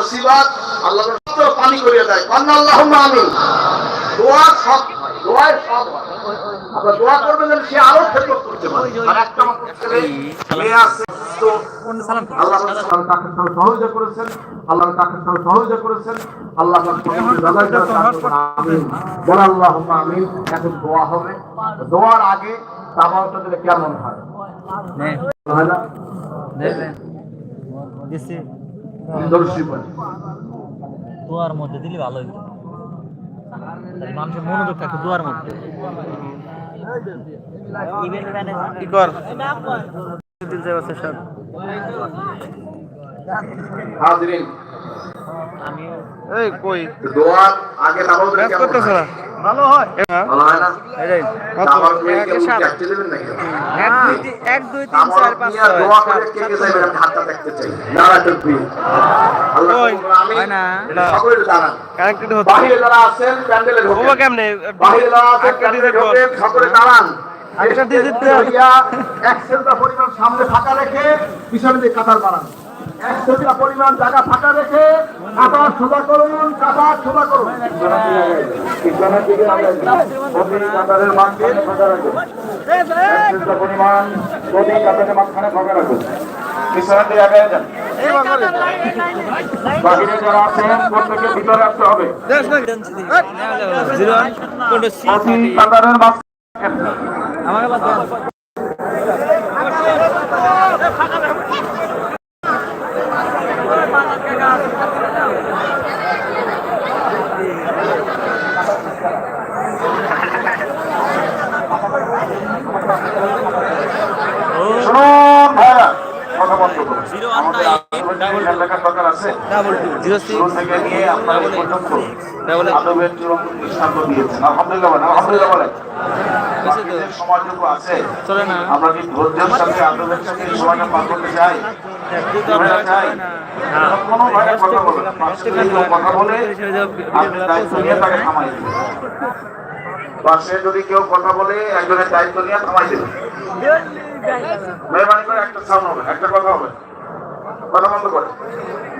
মুসিবত আল্লাহ পানি করিয়ে দেয়। কন্যা আল্লাহ আমিন। দোয়া সব দোয়ায় সব আপনার দোয়া করবেন সে আরও খেদমত করতে পারে। আর একটা মেয়ে আছে আল্লাহ তাকে সহযোগিতা করেছেন। আল্লাহ তাকে সহযোগিতা করেছেন। আল্লাহ আমিন বল আল্লাহ আমিন। এখন দোয়া হবে। দোয়ার আগে দিলে কেমন হয়? না? দর্শী দোয়ার মধ্যে দিলে ভালো হইতো। মানুষের মনোযোগ থাকে দোয়ার মধ্যে। হাজরিন। আমি এই কই? দোয়ার আগে দিলে করতেছ না? ভালো হয়। এক দুই তিন চার পাঁচ কেমনে? একটা ডিজিট পরিমাণ সামনে ফাঁকা রেখে পিছনে দিয়ে কাতার বানান এক পরিমাণ জায়গা ফাঁকা রেখে কাতার সোজা করুন কাতার সোজা করুন। কাতারের মাঝখানে ফাঁকা রাখুন পরিমাণ প্রতি কাতারের মাঝখানে ফাঁকা রাখুন দিকে আগে যান বাহিরে যারা আছেন প্রত্যেকে ভিতরে আসতে হবে কাতারের মাঝখানে আমাকে বাদ দেন শুনুন ভাইরা কথা বন্ধ করুন জিরো ওয়ান আমাদের আন্দোলনের খেয়াল রাখার আছে জিরো সিক্স থেকে নিয়ে আপনারা এই পর্যন্ত আদবের চূড়ান্ত দৃষ্টান্ত দিয়েছেন আলহামদুলিল্লাহ বলেন আলহামদুলিল্লাহ বলেন সময়টুকু আছে আমরা কি ধৈর্যের সাথে আদবের সাথে সময়টা পার করতে চাই কোনো ভাইরা কথা বলে পাশে যদি কেউ কথা বলে আপনি দায়িত্ব নিয়ে তাকে থামাই দেবেন পাশে যদি কেউ কথা বলে একজনের দায়িত্ব নিয়ে থামাই দেবেন মেহরবানি করে একটা সাউন্ড হবে একটা কথা হবে কথা বন্ধ করে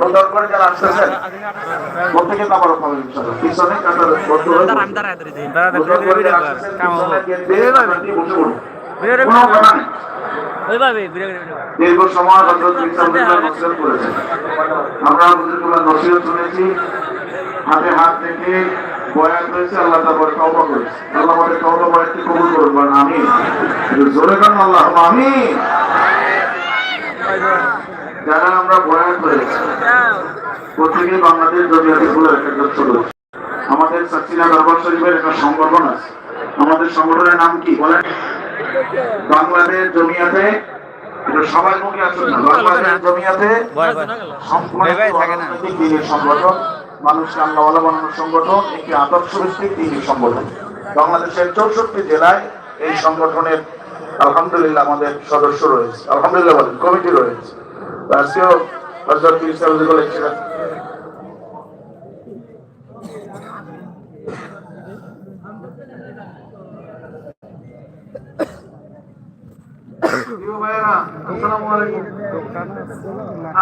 বন্ধ করে যারা আসতেছেন প্রত্যেকে ইনশাআল্লাহ পিছনে বন্ধ হয়ে আমি দাঁড়ায় ধরে দিই। কোনো কথা নেই। ওইভাবে দীর্ঘ সময় নসিহত করেছেন আমরা হুজুরুল্লাহ নসিহত শুনেছি হাতে হাত থেকে বয়ান হয়েছে আল্লাহ তারপরে তওবা করেছে। আল্লাহ বলে তওবা বয়ানটি কবুল করুন বলেন একটু জোরে কান আল্লাহ আমিন। যারা আমরা বয়ান করেছি প্রত্যেকে বাংলাদেশ জমিয়াতি গুলোর একটা ছোট আমাদের সাচিনা দরবার শরীফের একটা সংগঠন আছে। আমাদের সংগঠনের নাম কি? বলেন। বাংলাদেশ জমিয়াতে সবাই মুখে আসুন না। বাংলাদেশ জমিয়াতে ভয় ভয়। সম্পূর্ণ ভয় ভয় একটি সংগঠন। আল্লাহওয়ালা বানানোর সংগঠন আদর্শ ভিত্তিক সংগঠন। বাংলাদেশের চৌষট্টি জেলায় এই সংগঠনের আলহামদুলিল্লাহ আমাদের সদস্য রয়েছে। আলহামদুলিল্লাহ বলেন কমিটি রয়েছে। আজকেও হজরত পীর সাহেব বলেছিলেন।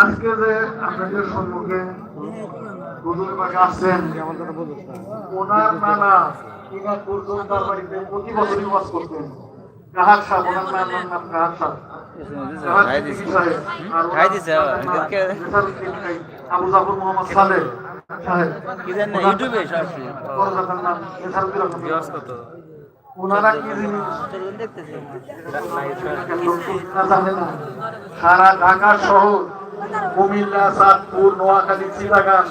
আজকে যে আপনাদের সম্মুখে হুজুর পাক আসছেন ওনার নানা কুরদুম তার বাড়িতে প্রতি বছরই ওয়াজ করতেন কাহার সাহেব ওনার নানার নাম কাহার সাহেব আবু জাফর মোহাম্মদ সালেহ ইউটিউবে ওনারা কি দেখতেছি জানে? না। সারা ঢাকা শহর কুমিল্লা চাঁদপুর নোয়াখালী চিটাগাং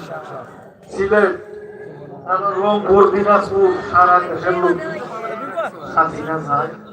সিলেট রংপুর দিনাজপুর সারা দেশের লোক। হাসিনা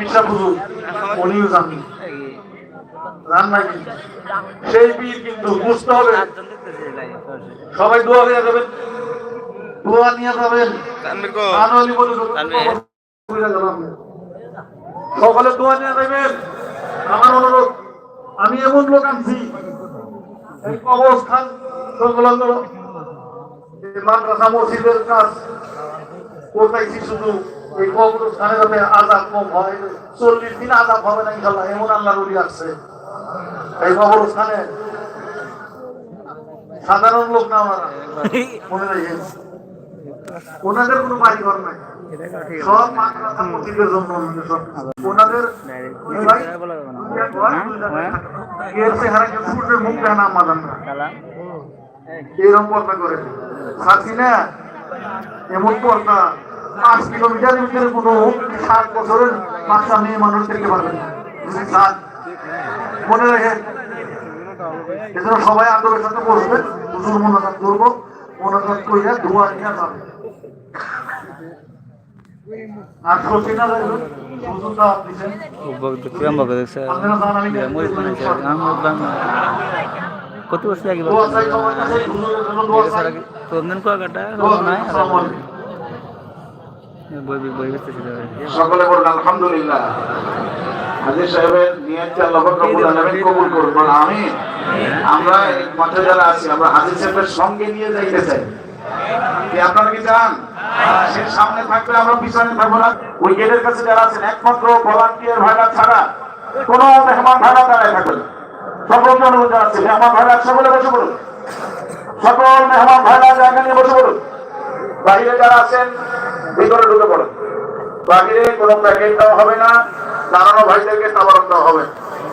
পিসা উনিও কিন্তু সেই বীর কিন্তু বুঝতে হবে। সবাই দোয়া নিয়ে যাবেন। দোয়া নিয়ে যাবেন। সকলে দোয়া নিয়ে যাবেন। আমার অনুরোধ আমি এমন লোক আনছি এই কবরস্থান সংলগ্ন মাদ্রাসা মসজিদের কাজ করতেছি শুধু এই কবরস্থানে যাতে আজাব কম হয় চল্লিশ দিন আজাব হবে না ইনশাল্লাহ এমন আল্লাহ রুলি আসছে। এই কবরস্থানে সাধারণ লোক না মনে ওনাদের কোনো বাড়ি ঘর নাই জন্য এরকম পর্দা করে। না, এমন পর্দা। পাঁচ কিলোমিটারের ভিতরে কোনো ষাট বছরের বাচ্চা মেয়ে মানুষ দেখতে পারবে না। যদি মনে রাখেন এজন্য সবাই আদরের সাথে বসবে। হুজুর মোনাজাত করব মোনাজাত করিয়া ধোয়া নিয়ে যাবে। আর সত্যি না যাইবে হুজুর দাওয়াত দিছেন আপনারা জান আমি কত বছর আগে কুয়াকাটা সকলে বলুন, আলহামদুলিল্লাহ। হাজির সাহেবের নিয়তকে আল্লাহ পাক রব্বুল আলামিন কবুল করুন আমিন। আমরা এই মাঠে যারা আছি, আমরা হাজির সাহেবের সঙ্গে নিয়ে যাইতে চাই। কি আপনারা কি চান? সে সামনে থাকবে আমরা পিছনে থাকব না। ওই গেটের কাছে যারা আছেন, একমাত্র ভলান্টিয়ার ভাড়া ছাড়া কোনো মেহমান ভাড়া দাঁড়ায় থাকবে না। সকল জনগণ আছে, মেহমান ভাড়া সকলে বসে পড়ুন। সকল মেহমান ভাড়া জায়গা নিয়ে বসে পড়ুন। বাইরে যারা আছেন ভিতরে ঢুকে পড়ুন বাহিরে কোনো প্যাকেট দেওয়া হবে না, দাঁড়ানো ভাইদেরকে তাবারক দেওয়া হবে,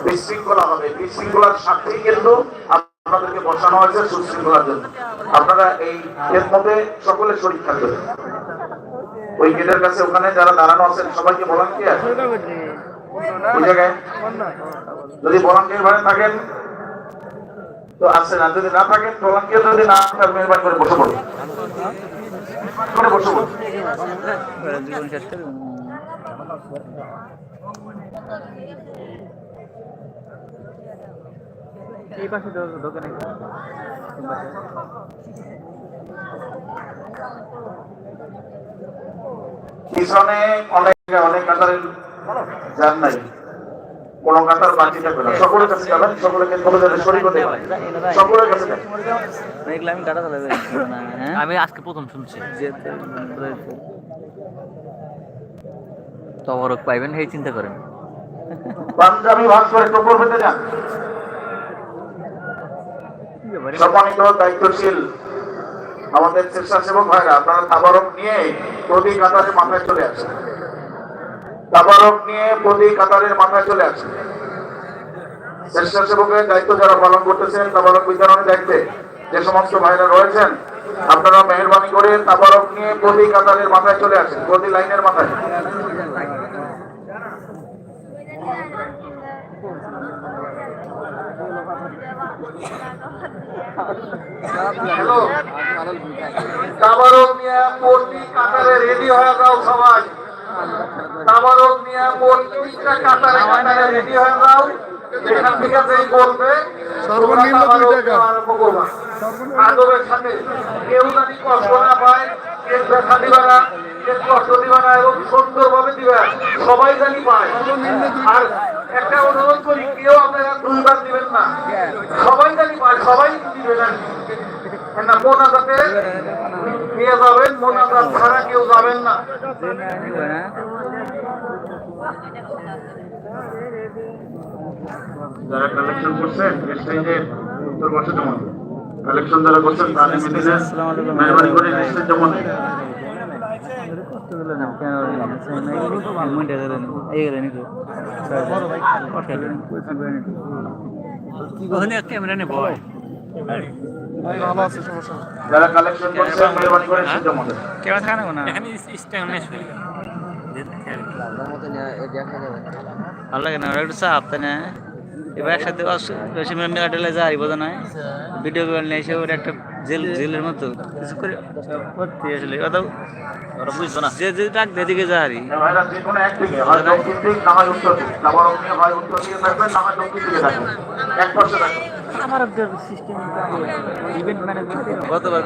বিশৃঙ্খলা হবে। বিশৃঙ্খলার স্বার্থেই কিন্তু আপনাদেরকে বসানো হয়েছে সুশৃঙ্খলার জন্য। আপনারা এই এর মধ্যে সকলে শরীর থাকবেন। ওই গেটের কাছে ওখানে যারা দাঁড়ানো আছেন, সবাইকে ভলান্টিয়ার ওই জায়গায়। যদি ভলান্টিয়ার ভাবে থাকেন, তো আসছেন আর যদি না থাকেন ভলান্টিয়ার যদি না মেহরবানি করে বসে পড়ুন। করে বসে। করে এই পাশে তো দোকানে পিছনে অনেক অনেক কাতারের যান নাই। কোন কাতার বাকি থাকবে না। সকলের কাছে যাবেন সকলকে সকলে যাতে শরীর হতে পারে। সকলের কাছে। দেখলাম আমি কাটা চলে আমি আজকে প্রথম শুনছি। তবরক পাইবেন সেই চিন্তা করেন। পাঞ্জাবি ভাগ করে টপর পেতে যান। সম্মানিত দায়িত্বশীল আমাদের স্বেচ্ছাসেবক ভাইরা আপনারা তাবারক নিয়ে প্রতি কাতারের মাথায় চলে আসেন। তাবারক নিয়ে প্রতি কাতারের মাথায় চলে আসেন স্বেচ্ছাসেবকের দায়িত্ব যারা পালন করতেছেন তাবারক বিতরণের দায়িত্বে যে সমস্ত ভাইরা রয়েছেন, আপনারা মেহরবানি করে তাবারক নিয়ে প্রতি কাতারের মাথায় চলে আসেন, প্রতি লাইনের মাথায়। তাবারক নিয়ে প্রতি কাতারে রেডি হয়ে যাও সবাই। তাবারক নিয়ে প্রত্যেকটা কাতারে কাতারে রেডি হয়ে যাও এখান থেকে যেই বলবে সর্বনিম্ন দুই টাকা। নেওয়া আরম্ভ করবা। আদরের সাথে কেউ জানি কষ্ট না পায় কেউ ব্যথা দিবা না কেউ কষ্ট দিবা না এবং সুন্দরভাবে দিবা সবাই জানি পায় আর একটা অনুরোধ করি কেউ আপনারা দুইবার দিবেন না সবাই জানি পায় সবাই কি। না মোনাজাতে নিয়ে যাবেন মোনাজাত ছাড়া না। যারা কালেকশন করছেন স্টেজের উত্তর বসে জমা কালেকশন যারা করছেন তাহলে মেহরবানি করে স্টেজ জমা। ক্যামেরা নেব ভালো আছে সমস্যা যারা কালেকশন করছেন মেহরবানি করে স্টেজ জমা দেন থাকে না? এখানে স্ট্যান্ড ভালো লাগে না ওরা একটু চাপ তাই না? এবার একসাথে বেশি মেলা টেলে যায় বোঝা নয় ভিডিও করে নিয়ে এসে ওর একটা জেল জেলের মতো কিছু করে করতে আসলে। কথা ওরা বুঝব না। যে যে ডাক দিকে যা হারি। ভাইরা যে কোনো একদিকে হয় দক্ষিণ দিক না হয় উত্তর দিক। তারপর আপনি হয় উত্তর দিকে থাকবেন না হয় দক্ষিণ দিকে থাকবেন। এক পাশে আমার সিস্টেম ইভেন্ট ম্যানেজমেন্ট গতবার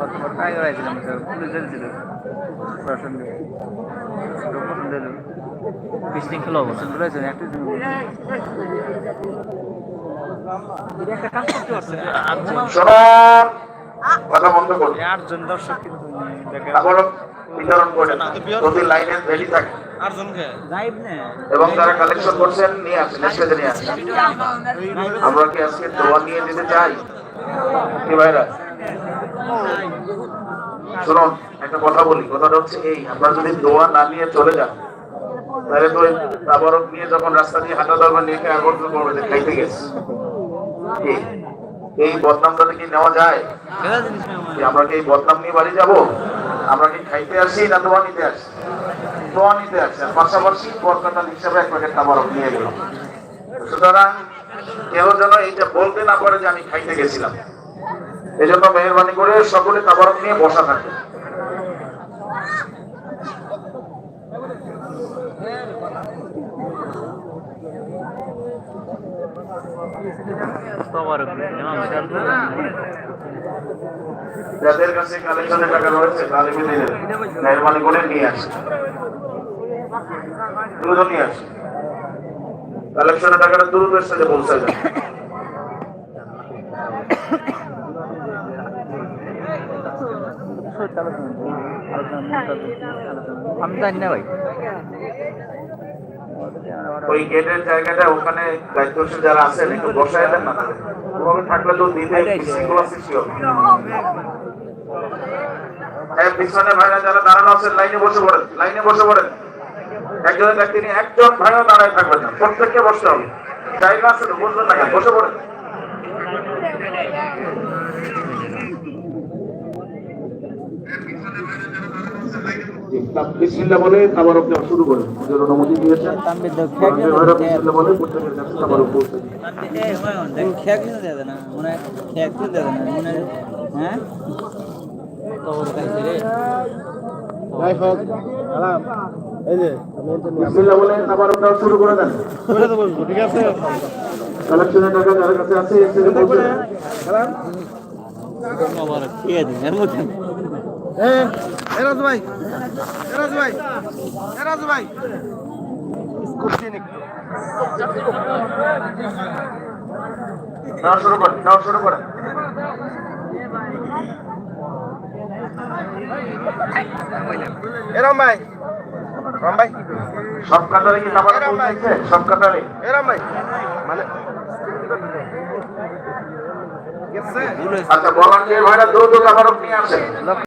গতবার টাইগার আইছিলাম স্যার। পুলিশ ছিল। প্রশাসন দিয়ে পছন্দ হলো বিশৃঙ্খলা অবস্থা। বলেছেন একটা কাজ কথা বন্ধ করুন। আটজন দর্শক কিন্তু বিতরণ করে লাইনে রেডি থাকে। এবং যারা কালেকশন করছেন নিয়ে আসেন নিয়ে আসেন। আমরা কি আজকে দোয়া নিয়ে যেতে চাই? কি ভাইরা? শুনুন একটা কথা বলি। কথাটা হচ্ছে এই আমরা যদি দোয়া না নিয়ে চলে যান তাহলে তো তাবারক নিয়ে যখন রাস্তা দিয়ে হাঁটা ধরবেন নিয়ে আবর্জনা করবে যে খাইতে গেছে। এই বদনামটা কি নেওয়া যায় যে আমরা কি এই বদনাম নিয়ে বাড়ি যাব? আমরা কি খাইতে আসি না দোয়া নিতে আসি? পাশাপাশি বরকাতাল হিসাবে এক প্যাকেট তাবারক নিয়ে গেলাম সুতরাং কেউ যেন এইটা বলতে না পারে যে আমি খাইতে গেছিলাম। এই জন্য মেহরবানি করে সকলে তাবারক নিয়ে বসা সবার যাদের কাছে কালেকশনের টাকা রয়েছে তালিমে মেহরবানি করে নিয়ে আসে নিয়ে আসে কালেকশনের টাকাটা দ্রুত স্টেজে পৌঁছে যায় আমি জানি না ভাই। ওই গেটের জায়গাটা ওখানে দায়িত্বশীল যারা আছেন একটু বসায় দেন না ওভাবে থাকলে তো দিনে বিশৃঙ্খলা সৃষ্টি হবে হ্যাঁ, পিছনে ভাইরা যারা দাঁড়ানো আছেন লাইনে বসে পড়েন লাইনে বসে পড়েন। একজনের ব্যক্তি নিয়ে একজন ভাইও দাঁড়ায় থাকবেন না। প্রত্যেককে বসতে হবে। জায়গা আছে তো বসবেন না? বসে পড়েন। বিসমিল্লাহ বলে তাবারক দেওয়া শুরু করেন ওদের অনুমতি দিয়েছেন। বিসমিল্লাহ বলে প্রত্যেকের কাছে তাবারক পৌঁছে দিন। খেয়াল দেবে না মনে খেয়াল দেবে না মনে হ্যাঁ খবর কাছে রে বিসমিল্লাহ বলে তাবারক দেওয়া শুরু করে দেন কালেকশনের টাকা যার কাছে আছে এসে পৌঁছে দেন। এর মধ্যে শুরু শুরু এরম ভাই রাম ভাই সব কাতারে কি তাবারক পৌঁছেছে সব কাতারে? এরাম ভাই। মানে আচ্ছা বলার ভাইরা দ্রুত তাবারক নিয়ে আসেন।